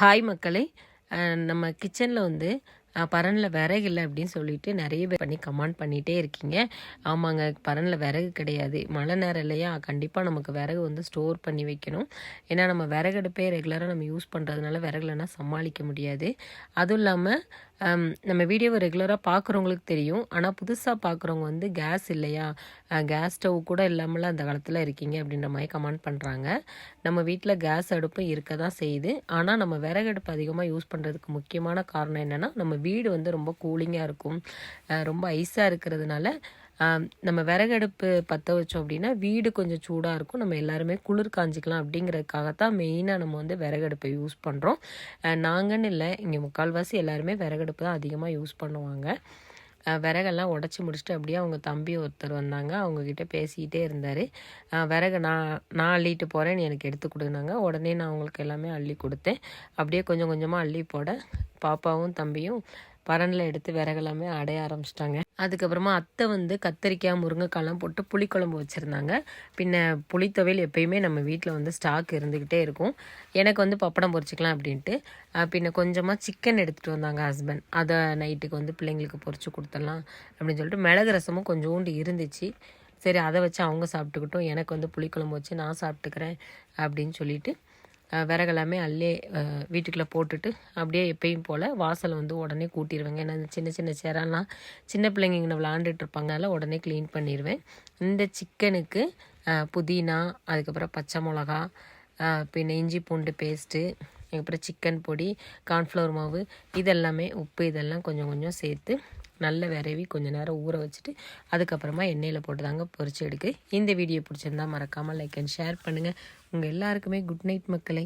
Hi மக்களே. நம்ம கிச்சனில் வந்து பரனில் விறகு இல்லை அப்படின்னு சொல்லிட்டு நிறைய பேர் பண்ணி கமெண்ட் பண்ணிகிட்டே இருக்கீங்க. ஆமாங்க பரனில் விறகு கிடையாது. மழை நேரம் இல்லையா? கண்டிப்பாக நமக்கு விறகு வந்து ஸ்டோர் பண்ணி வைக்கணும். ஏன்னா நம்ம விறகு அடுப்பே ரெகுலராக நம்ம யூஸ் பண்ணுறதுனால விறகுலனா சமாளிக்க முடியாது. அதுவும் இல்லாமல் நம்ம வீடியோவை ரெகுலராக பார்க்குறவங்களுக்கு தெரியும். ஆனால் புதுசாக பார்க்குறவங்க வந்து கேஸ் இல்லையா? கேஸ் ஸ்டவ் கூட இல்லாமல் அந்த காலத்தில் இருக்கீங்க அப்படின்ற மாதிரி கமெண்ட் பண்ணுறாங்க நம்ம வீட்டில் கேஸ் அடுப்பு இருக்க தான் செய்யுது. ஆனால் நம்ம விறகு அடுப்பு அதிகமாக யூஸ் பண்ணுறதுக்கு முக்கியமான காரணம் என்னென்னா நம்ம வீடு வந்து ரொம்ப கூலிங்காக இருக்கும். ரொம்ப ஐஸாக இருக்கிறதுனால நம்ம விறகடுப்பு பற்ற வச்சோம் அப்படின்னா வீடு கொஞ்சம் சூடாக இருக்கும். நம்ம எல்லாருமே குளிர் காஞ்சிக்கலாம் அப்படிங்கிறதுக்காகத்தான் மெயினாக நம்ம வந்து விறகடுப்பை யூஸ் பண்ணுறோம் நாங்கன்னு இல்லை இங்கே முக்கால்வாசி எல்லாருமே விறகடுப்பு தான் அதிகமாக யூஸ் பண்ணுவாங்க. விறகெல்லாம் உடச்சி முடிச்சுட்டு அப்படியே அவங்க தம்பி ஒருத்தர் வந்தாங்க. அவங்கக்கிட்ட பேசிக்கிட்டே இருந்தார். விறகு நான் நான் அள்ளிட்டு போகிறேன் எனக்கு எடுத்து கொடுனாங்க உடனே நான் அவங்களுக்கு எல்லாமே அள்ளி கொடுத்தேன். அப்படியே கொஞ்சம் கொஞ்சமாக அள்ளி போட பாப்பாவும் தம்பியும் பரனில் எடுத்து விறகெல்லாமே அடைய ஆரம்பிச்சிட்டாங்க. அதுக்கப்புறமா அத்தை வந்து கத்தரிக்காய் முருங்கைக்காய்லாம் போட்டு புளிக்குழம்பு வச்சுருந்தாங்க. பின்ன புளித்துவையல் எப்பயுமே நம்ம வீட்டில் வந்து ஸ்டாக் இருந்துக்கிட்டே இருக்கும். எனக்கு வந்து பப்படம் பொரிச்சிக்கலாம் அப்படின்ட்டு பின்ன கொஞ்சமாக சிக்கன் எடுத்துகிட்டு வந்தாங்க ஹஸ்பண்ட் அதை நைட்டுக்கு வந்து பிள்ளைங்களுக்கு பொரிச்சு கொடுத்துடலாம் அப்படின்னு சொல்லிட்டு மிளகு ரசமும் கொஞ்சோண்டு இருந்துச்சு. சரி அதை வச்சு அவங்க சாப்பிட்டுக்கிட்டும் எனக்கு வந்து புளிக்குழம்பு வச்சு நான் சாப்பிட்டுக்கிறேன் அப்படின்னு சொல்லிட்டு விறகெல்லாமே அள்ளே வீட்டுக்குள்ளே போட்டுட்டு அப்படியே எப்பயும் போல் வாசலை வந்து உடனே கூட்டிடுவேங்க ஏன்னா இந்த சின்ன சின்ன சேரெல்லாம் சின்ன பிள்ளைங்க இங்கே விளாண்டுட்டு இருப்பாங்க. அதெல்லாம் உடனே க்ளீன் பண்ணிடுவேன் இந்த சிக்கனுக்கு புதினா அதுக்கப்புறம் பச்சை மிளகா பின்ன இஞ்சி பூண்டு பேஸ்ட்டு அதுக்கப்புறம் சிக்கன் பொடி கார்ன்ஃப்ளவர் மாவு இதெல்லாமே உப்பு இதெல்லாம் கொஞ்சம் கொஞ்சம் சேர்த்து நல்ல விரைவி கொஞ்சம் நேரம் ஊற வச்சுட்டு அதுக்கப்புறமா எண்ணெயில் போட்டு தாங்க பொரிச்சு எடுக்கு. இந்த வீடியோ பிடிச்சிருந்தா மறக்காமல் லைக் அண்ட் ஷேர் பண்ணுங்கள் உங்கள் எல்லாருக்குமே குட் நைட் மக்களை.